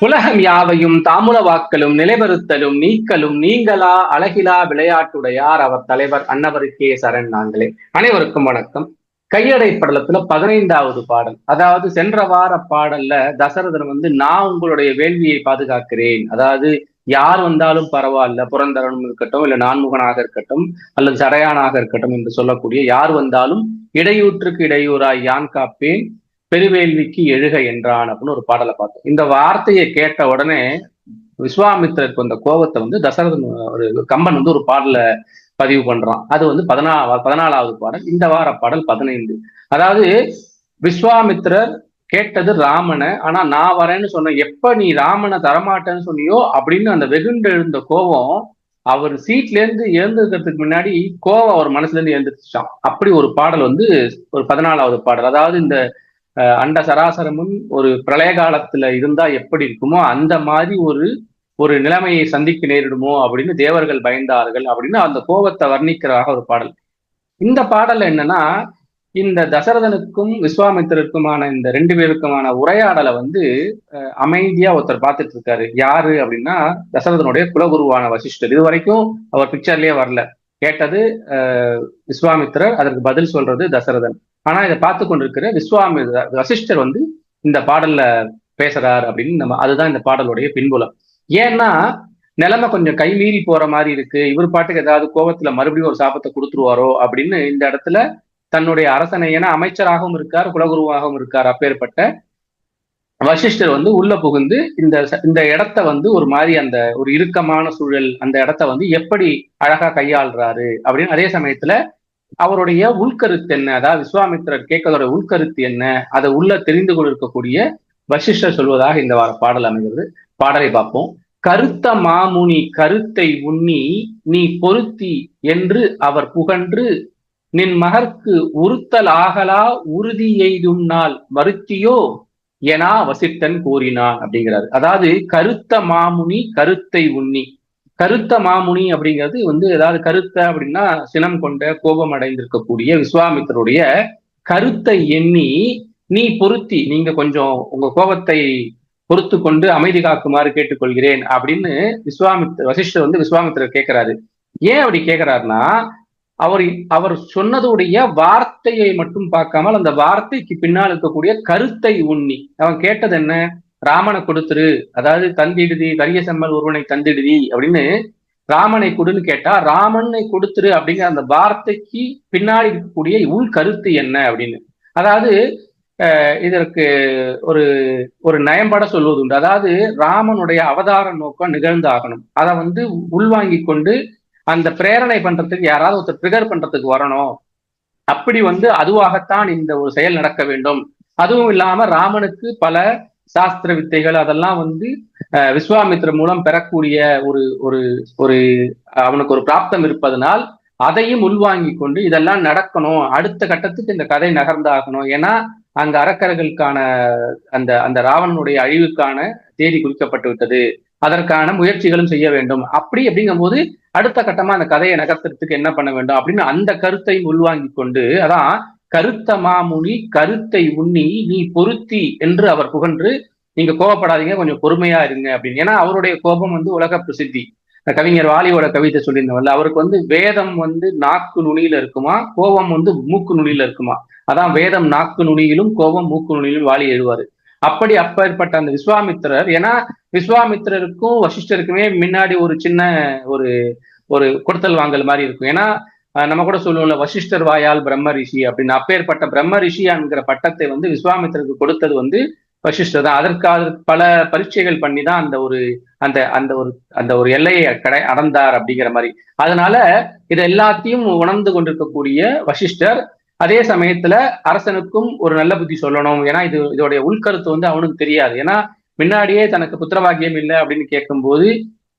உலகம் யாவையும் தாமுல வாக்கலும் நிலைபெறுத்தலும் நீக்கலும் நீங்களா? அழகிலா விளையாட்டுடையார் அவர் தலைவர் அன்னவருக்கே சரண் நாங்களே. அனைவருக்கும் வணக்கம். கையடை படலத்துல பதினைந்தாவது பாடல். அதாவது சென்ற வார பாடல்ல தசரதன் வந்து நான் உங்களுடைய வேள்வியை பாதுகாக்கிறேன். அதாவது யார் வந்தாலும் பரவாயில்ல புரந்தரனும் இருக்கட்டும் இல்ல நான்முகனாக இருக்கட்டும் அல்லது சடையானாக இருக்கட்டும் என்று சொல்லக்கூடிய யார் வந்தாலும் இடையூற்றுக்கு இடையூறாய் யான் காப்பேன். பெருவேள்விக்கு எழுக என்றான் அப்படின்னு ஒரு பாடலை பார்த்தோம். இந்த வார்த்தையை கேட்ட உடனே விஸ்வாமித்திரருக்கு வந்த கோபத்தை வந்து தசரதன் ஒரு கம்பன் வந்து ஒரு பாடல பதிவு பண்றான். அது வந்து பதினா பதினாலாவது பாடல் இந்த வார பாடல் பதினைந்து. அதாவது விஸ்வாமித்திரர் கேட்டது ராமனை ஆனா நான் வரேன்னு சொன்ன எப்ப நீ ராமனை தரமாட்டேன்னு சொன்னியோ அப்படின்னு அந்த வெகுண்டு எழுந்த கோபம் அவர் சீட்ல இருந்து எழுந்திருக்கிறதுக்கு முன்னாடி கோவம் அவர் மனசுல இருந்து எழுந்திருச்சான் அப்படி ஒரு பாடல் வந்து ஒரு பதினாலாவது பாடல். அதாவது இந்த அண்ட சராசரமும் ஒரு பிரளய காலத்துல இருந்தா எப்படி இருக்குமோ அந்த மாதிரி ஒரு ஒரு நிலைமையை சந்திக்க நேரிடுமோ அப்படின்னு தேவர்கள் பயந்தார்கள் அப்படின்னு அந்த கோபத்தை வர்ணிக்கிறதாக ஒரு பாடல். இந்த பாடல் என்னன்னா இந்த தசரதனுக்கும் விஸ்வாமித்திரருக்குமான இந்த ரெண்டு பேருக்குமான உரையாடலை வந்து அமைதியா ஒருத்தர் பார்த்துட்டு இருக்காரு. யாரு அப்படின்னா தசரதனுடைய குலகுருவான வசிஷ்டர். இது வரைக்கும் அவர் பிக்சர்லயே வரல. கேட்டது விஸ்வாமித்திரர் அதற்கு பதில் சொல்றது தசரதன். ஆனா இதை பார்த்து கொண்டிருக்கிற விஸ்வாமி வசிஷ்டர் வந்து இந்த பாடல்ல பேசுறார் அப்படின்னு நம்ம அதுதான் இந்த பாடலுடைய பின்புலம். ஏன்னா நிலைமை கொஞ்சம் கை மீறி போற மாதிரி இருக்கு. இவர் பாட்டுக்கு ஏதாவது கோபத்துல மறுபடியும் ஒரு சாபத்தை கொடுத்துருவாரோ அப்படின்னு இந்த இடத்துல தன்னுடைய அரசனை ஏன்னா அமைச்சராகவும் இருக்கார் குலகுருவாகவும் இருக்கார். அப்பேற்பட்ட வசிஷ்டர் வந்து உள்ள புகுந்து இந்த இந்த இடத்த வந்து ஒரு மாதிரி அந்த ஒரு இறுக்கமான சூழல் அந்த இடத்த வந்து எப்படி அழகா கையாளுறாரு அப்படின்னு அதே சமயத்துல அவருடைய உள்கருத்து என்ன? அதாவது விஸ்வாமித்திரர் கேட்கறதோட உள்கருத்து என்ன? அதை உள்ள தெரிந்து கொண்டிருக்கக்கூடிய வசிஷ்டர் சொல்வதாக இந்த வார பாடல் அமைகிறது. பாடலை பார்ப்போம். கருத்த மாமுனி கருத்தை உண்ணி நீ பொருத்தி என்று அவர் புகன்று நின் மகற்கு உறுத்தல் ஆகலா உறுதி எய்தும் நாள் மறுத்தியோ எனா வசித்தன் கூறினான் அப்படிங்கிறாரு. அதாவது கருத்த மாமுனி கருத்தை உண்ணி. கருத்த மாமுனி அப்படிங்கிறது வந்து ஏதாவது கருத்த அப்படின்னா சினம் கொண்ட கோபம் அடைந்திருக்கக்கூடிய விஸ்வாமித்தருடைய கருத்தை எண்ணி நீ பொருத்தி நீங்க கொஞ்சம் உங்க கோபத்தை பொறுத்து கொண்டு அமைதி காக்குமாறு கேட்டுக்கொள்கிறேன் அப்படின்னு விஸ்வாமித் வசிஷ்டர் வந்து விஸ்வாமித்திரர் கேட்கிறாரு ஏன் அப்படி கேட்கிறாருன்னா அவர் அவர் சொன்னதுடைய வார்த்தையை மட்டும் பார்க்காமல் அந்த வார்த்தைக்கு பின்னால் இருக்கக்கூடிய கருத்தை உண்ணி. அவன் கேட்டது என்ன? ராமனை கொடுத்துரு. அதாவது தந்திடுதி கரிய செம்மல் ஒருவனை தந்திடுதி அப்படின்னு ராமனை கொடுன்னு கேட்டா ராமனை கொடுத்துரு அப்படிங்கிற அந்த வார்த்தைக்கு பின்னாடி இருக்கக்கூடிய உள் கருத்து என்ன அப்படின்னு. அதாவது இதற்கு ஒரு ஒரு நயம்பட சொல்வது உண்டு. அதாவது ராமனுடைய அவதார நோக்கம் நிகழ்ந்தாகணும். அதை வந்து உள்வாங்கி கொண்டு அந்த பிரேரணை பண்றதுக்கு யாராவது ஒருத்தர் ட்ரிகர் பண்றதுக்கு வரணும். அப்படி வந்து அதுவாகத்தான் இந்த ஒரு செயல் நடக்க வேண்டும். அதுவும் இல்லாம ராமனுக்கு பல சாஸ்திர வித்தைகள் அதெல்லாம் வந்து விஸ்வாமித்ர மூலம் பெறக்கூடிய ஒரு ஒரு ஒரு அவனுக்கு ஒரு பிராப்தம் இருப்பதனால் அதையும் உள்வாங்கி கொண்டு இதெல்லாம் நடக்கணும். அடுத்த கட்டத்துக்கு இந்த கதை நகர்ந்தாகணும். ஏன்னா அங்க அறக்கர்களுக்கான அந்த அந்த ராவணனுடைய அழிவுக்கான தேதி குறிக்கப்பட்டு விட்டது. அதற்கான முயற்சிகளும் செய்ய வேண்டும். அப்படி அப்படிங்கும் போது அடுத்த கட்டமா அந்த கதையை நகர்த்துறதுக்கு என்ன பண்ண வேண்டும் அப்படின்னு அந்த கருத்தையும் உள்வாங்கி கொண்டு அதான் கருத்த மாமுனி கருத்தை உண்ணி நீ பொருத்தி என்று அவர் புகன்று நீங்க கோபப்படாதீங்க கொஞ்சம் பொறுமையா இருங்க அப்படின்னு. ஏன்னா அவருடைய கோபம் வந்து உலக பிரசித்தி. கவிஞர் வாலியோட கவிதை சொல்லியிருந்தவல்ல அவருக்கு வந்து வேதம் வந்து நாக்கு நுனியில இருக்குமா கோபம் வந்து மூக்கு நுனியில இருக்குமா? அதான் வேதம் நாக்கு நுனியிலும் கோபம் மூக்கு நுனியிலும் வாலி எழுவாரு அப்படி அப்பேற்பட்ட அந்த விஸ்வாமித்திரர் ஏன்னா விஸ்வாமித்திரருக்கும் வசிஷ்டருக்குமே முன்னாடி ஒரு சின்ன ஒரு ஒரு கொடுத்தல் வாங்கல் மாதிரி இருக்கும். ஏன்னா நம்ம கூட சொல்லுவோம்ல வசிஷ்டர் வாயால் பிரம்ம ரிஷி அப்படின்னு. அப்பேற்பட்ட பிரம்ம ரிஷி என்கிற பட்டத்தை வந்து விஸ்வாமித்திரருக்கு கொடுத்தது வந்து வசிஷ்டர் தான். அதற்காக பல பரீட்சைகள் பண்ணி தான் அந்த ஒரு அந்த அந்த ஒரு அந்த ஒரு எல்லையை கடை அடந்தார் அப்படிங்கிற மாதிரி. அதனால இதை எல்லாத்தையும் உணர்ந்து கொண்டிருக்கக்கூடிய வசிஷ்டர் அதே சமயத்துல அரசனுக்கும் ஒரு நல்ல புத்தி சொல்லணும். ஏன்னா இது இதோடைய உள்கருத்து வந்து அவனுக்கு தெரியாது. ஏன்னா முன்னாடியே தனக்கு புத்திரபாகியம் இல்லை அப்படின்னு கேட்கும்போது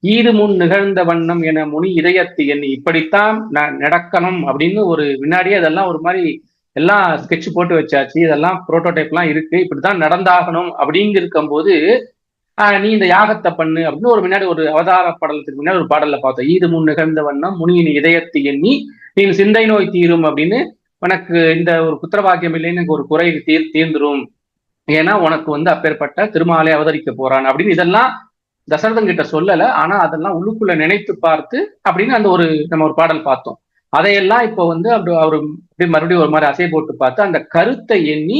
ஈது முன் நிகழ்ந்த வண்ணம் என முனி இதயத்து எண்ணி இப்படித்தான் நடக்கணும் அப்படின்னு ஒரு முன்னாடியே அதெல்லாம் ஒரு மாதிரி எல்லாம் ஸ்கெட்ச் போட்டு வச்சாச்சு. இதெல்லாம் புரோட்டோடைப்லாம் இருக்கு. இப்படித்தான் நடந்தாகணும் அப்படிங்க இருக்கும் போது நீ இந்த யாகத்தை பண்ணு அப்படின்னு ஒரு முன்னாடி ஒரு அவதார படலத்துக்கு முன்னாடி ஒரு பாடல்ல பார்த்தோம். ஈது முன் நிகழ்ந்த வண்ணம் முனியின் இதயத்து எண்ணி நீ சிந்தை நோய் தீரும் அப்படின்னு உனக்கு இந்த ஒரு குத்திரவாக்கியம் இல்லைன்னு ஒரு குறை தீர் தீர்ந்துரும். ஏன்னா உனக்கு வந்து அப்பேற்பட்ட திருமாலை அவதரிக்க போறான் அப்படின்னு இதெல்லாம் தசரதன் கிட்ட சொல்லல. ஆனா அதெல்லாம் உள்ளுக்குள்ள நினைத்து பார்த்து அப்படின்னு அந்த ஒரு நம்ம ஒரு பாடல் பார்த்தோம். அதையெல்லாம் இப்போ வந்து அப்படி அவர் அப்படி மறுபடியும் ஒரு மாதிரி அசை போட்டு பார்த்து அந்த கருத்தை எண்ணி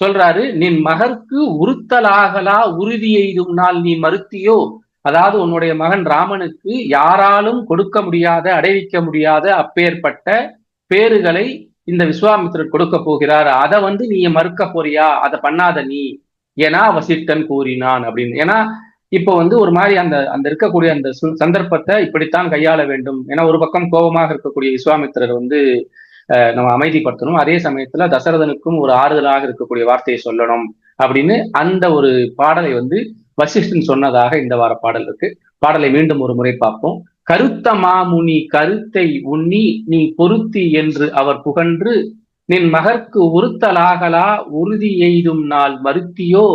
சொல்றாரு நின் மகற்கு உறுத்தலாகலா உறுதி எய்தும் நாள் நீ மறுத்தியோ? அதாவது உன்னுடைய மகன் ராமனுக்கு யாராலும் கொடுக்க முடியாத அடைவிக்க முடியாத அப்பேற்பட்ட பேறுகளை இந்த விஸ்வாமித்திரர் கொடுக்க போகிறார். அதை வந்து நீ மறுக்க போறியா? அதை பண்ணாத நீ. ஏன்னா வசித்தன் கூறினான் அப்படின்னு. ஏன்னா இப்போ வந்து ஒரு மாதிரி அந்த அந்த இருக்கக்கூடிய அந்த சந்தர்ப்பத்தை இப்படித்தான் கையாள வேண்டும். ஏன்னா ஒரு பக்கம் கோபமாக இருக்கக்கூடிய விஸ்வாமித்திரர் வந்து நம்ம அமைதிப்படுத்தணும். அதே சமயத்துல தசரதனுக்கும் ஒரு ஆறுதலாக இருக்கக்கூடிய வார்த்தையை சொல்லணும் அப்படின்னு அந்த ஒரு பாடலை வந்து வசிஷ்டன் சொன்னதாக இந்த வார பாடல் இருக்கு. பாடலை மீண்டும் ஒரு முறை பார்ப்போம். கருத்த மாமுனி கருத்தை உண்ணி நீ பொருத்தி என்று அவர் புகன்று நின் மகற்கு உறுத்தலாகலா உறுதி எய்தும் நாள் மறுத்தியோ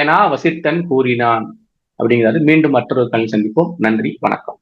என வசித்தன் கூறினான். அப்படிங்கிறாரு மீண்டும் மற்றொரு கல் சந்திப்போம். நன்றி வணக்கம்.